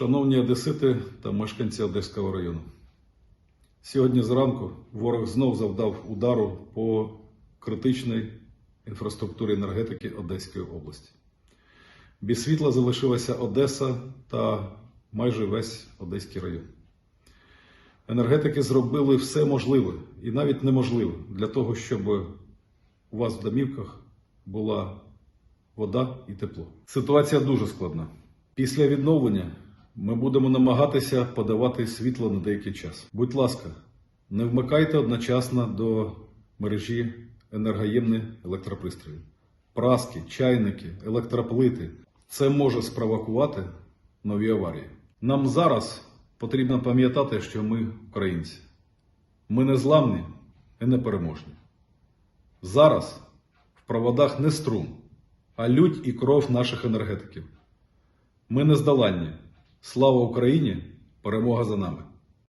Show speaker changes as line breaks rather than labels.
Шановні одесити та мешканці Одеського району. Сьогодні зранку ворог знов завдав удару по критичній інфраструктурі енергетики Одеської області. Без світла залишилася Одеса та майже весь Одеський район. Енергетики зробили все можливе і навіть неможливе для того, щоб у вас в домівках була вода і тепло. Ситуація дуже складна. Після відновлення ми будемо намагатися подавати світло на деякий час. Будь ласка, не вмикайте одночасно до мережі енергоємні електропристрої. Праски, чайники, електроплити це може спровокувати нові аварії. Нам зараз потрібно пам'ятати, що ми українці. Ми не зламні і непереможні. Зараз в проводах не струм, а лють і кров наших енергетиків. Ми не здоланні. Слава Україні! Перемога за нами!